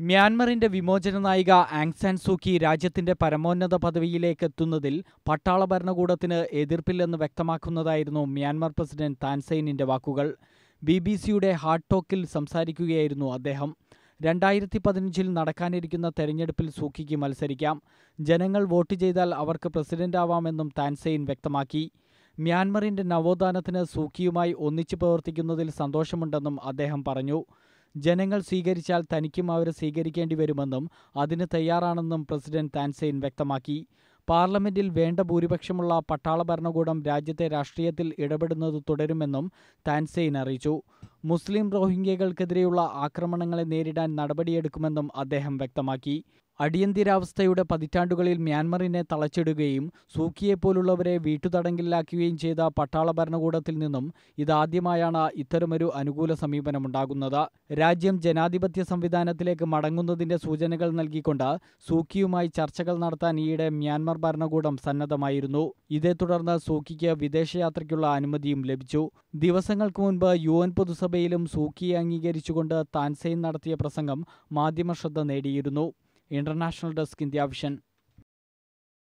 മ്യാൻമറിന്റെ വിമോചന നായിക Aung San സൂക്കി രാജ്യത്തിന്റെ പരമോന്നത പദവിയിലേക്ക് എത്തുന്നതിൽ പട്ടാള ഭരണകൂടത്തിന് എതിർപ്പില്ലെന്ന് വ്യക്തമാക്കുന്നതായിരുന്നു മ്യാൻമർ പ്രസിഡന്റ് താൻസൈനിന്റെ വാക്കുകൾ. ബി ബി സിയുടെ ഹാർട്ട് ടോക്കിൽ സംസാരിക്കുകയായിരുന്നു അദ്ദേഹം. രണ്ടായിരത്തി പതിനഞ്ചിൽ നടക്കാനിരിക്കുന്ന തെരഞ്ഞെടുപ്പിൽ സൂക്കിക്ക് മത്സരിക്കാം. ജനങ്ങൾ വോട്ട് ചെയ്താൽ അവർക്ക് പ്രസിഡന്റാവാമെന്നും താൻസൈൻ വ്യക്തമാക്കി. മ്യാൻമറിന്റെ നവോത്ഥാനത്തിന് സൂക്കിയുമായി ഒന്നിച്ചു പ്രവർത്തിക്കുന്നതിൽ സന്തോഷമുണ്ടെന്നും അദ്ദേഹം പറഞ്ഞു. ജനങ്ങൾ സ്വീകരിച്ചാൽ തനിക്കും അവരെ സ്വീകരിക്കേണ്ടി വരുമെന്നും അതിന് തയ്യാറാണെന്നും പ്രസിഡന്റ് താൻസെയിൻ വ്യക്തമാക്കി. പാർലമെന്റിൽ വേണ്ട ഭൂരിപക്ഷമുള്ള പട്ടാള ഭരണകൂടം രാജ്യത്തെ രാഷ്ട്രീയത്തിൽ ഇടപെടുന്നത് തുടരുമെന്നും താൻസെയിൻ അറിയിച്ചു. മുസ്ലിം റോഹിംഗ്യകൾക്കെതിരെയുള്ള ആക്രമണങ്ങളെ നേരിടാൻ നടപടിയെടുക്കുമെന്നും അദ്ദേഹം വ്യക്തമാക്കി. അടിയന്തരാവസ്ഥയുടെ പതിറ്റാണ്ടുകളിൽ മ്യാൻമറിനെ തളച്ചിടുകയും സൂക്കിയെപ്പോലുള്ളവരെ വീട്ടുതടങ്കിലാക്കുകയും ചെയ്ത പട്ടാള ഭരണകൂടത്തിൽ നിന്നും ഇതാദ്യമായാണ് ഇത്തരമൊരു അനുകൂല സമീപനമുണ്ടാകുന്നത്. രാജ്യം ജനാധിപത്യ സംവിധാനത്തിലേക്ക് മടങ്ങുന്നതിന്റെ സൂചനകൾ നൽകിക്കൊണ്ട് സൂക്കിയുമായി ചർച്ചകൾ നടത്താൻ ഈയിടെ മ്യാൻമർ ഭരണകൂടം സന്നദ്ധമായിരുന്നു. ഇതേ തുടർന്ന് സൂക്കിക്ക് വിദേശയാത്രയ്ക്കുള്ള അനുമതിയും ലഭിച്ചു. ദിവസങ്ങൾക്ക് മുൻപ് യു എൻ പൊതുസഭയിലും സൂക്കിയെ അംഗീകരിച്ചുകൊണ്ട് താൻസെയിൻ നടത്തിയ പ്രസംഗം മാധ്യമ ശ്രദ്ധ നേടിയിരുന്നു. International Desk in the option.